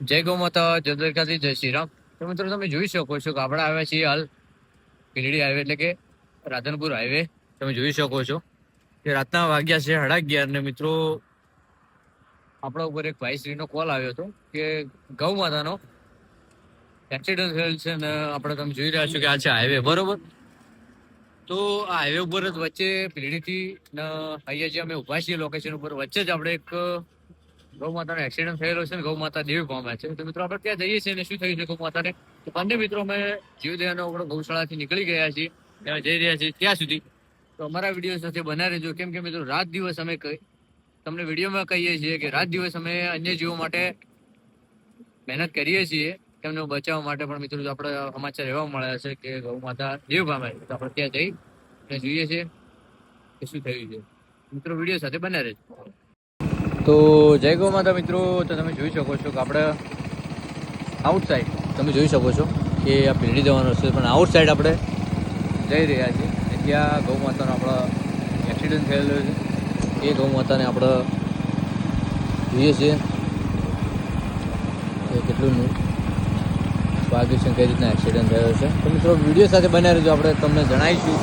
જય ગૌ માતા, જય દ્વારકાથી જય શ્રી રામ. તો મિત્રો, તમે જોઈ શકો છો કે આપણે આવ્યા છીએ હાલ પીલડી હાઈવે એટલે કે રાધનપુર હાઈવે. તમે જોઈ શકો છો કે રાતના વાગ્યા છે સાડા અગિયાર ને મિત્રો, આપણા ઉપર એક ભાઈશ્રીનો કોલ આવ્યો હતો કે ગૌ માતાનો એક્સિડન્ટ થયેલ છે ને આપણે તમે જોઈ રહ્યા છો કે આ છે હાઈવે, બરોબર? તો આ હાઈવે ઉપર જ વચ્ચે પીડીથી અહીંયા જે અમે ઊભા છીએ લોકેશન ઉપર વચ્ચે જ આપણે એક ગૌ માતાનો એક્સિડન્ટ થયેલો છે ને ગૌ માતા દેવી પામ્યા છે. તો મિત્રો આપણે ત્યાં જઈએ છીએ અને શું થયું છે ગૌ માતાને તો બંને મિત્રો અમે જીવદયાનો આપણે ગૌશાળાથી નીકળી ગયા છીએ. ત્યાં જઈ રહ્યા છીએ ત્યાં સુધી. તો અમારા વીડિયો સાથે બના રહેજો. કેમ કે મિત્રો રાત દિવસ અમે તમને વિડીયોમાં કહીએ છીએ કે રાત દિવસ અમે અન્ય જીવો માટે મહેનત કરીએ છીએ. તેમને બચાવવા માટે પણ મિત્રો આપણે સમાચાર એવા મળ્યા છે કે ગૌ માતા દેવ પામે તો આપણે ત્યાં જઈ અને જોઈએ છીએ કે શું થયું છે. મિત્રો વીડિયો સાથે બના રહેજો. તો જય ગૌ માતા મિત્રો, તો તમે જોઈ શકો છો કે આપણે આઉટસાઇડ તમે જોઈ શકો છો કે આ પીડી જવાનો છે પણ આઉટસાઇડ આપણે જઈ રહ્યા છીએ. અને ત્યાં ગૌ માતાનો આપણો એક્સિડન્ટ થયેલો છે. એ ગૌ માતાને આપણે જોઈએ છીએ કે કેટલું ભાગ્યશંકર રીતના એક્સિડન્ટ થયો છે. તો મિત્રો, વીડિયો સાથે બનાવી રહેજો. આપણે તમને જણાવીશું.